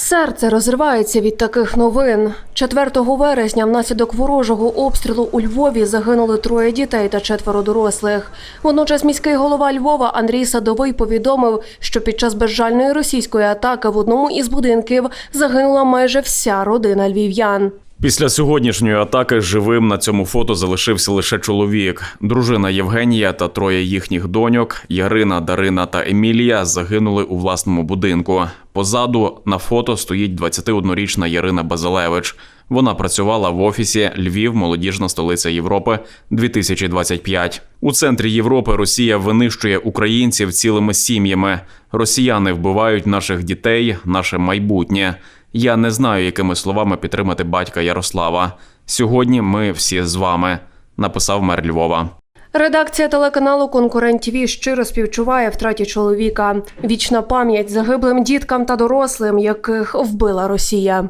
Серце розривається від таких новин. 4 вересня внаслідок ворожого обстрілу у Львові загинули троє дітей та четверо дорослих. Водночас міський голова Львова Андрій Садовий повідомив, що під час безжальної російської атаки в одному із будинків загинула майже вся родина львів'ян. Після сьогоднішньої атаки живим на цьому фото залишився лише чоловік. Дружина Євгенія та троє їхніх доньок Ярина, Дарина та Емілія загинули у власному будинку. Позаду на фото стоїть 21-річна Ярина Базилевич. Вона працювала в офісі Львів, молодіжна столиця Європи 2025. У центрі Європи Росія винищує українців цілими сім'ями. Росіяни вбивають наших дітей, наше майбутнє. Я не знаю, якими словами підтримати батька Ярослава. Сьогодні ми всі з вами, написав мер Львова. Редакція телеканалу Конкурент ТВ щиро співчуває втраті чоловіка. Вічна пам'ять загиблим діткам та дорослим, яких вбила Росія.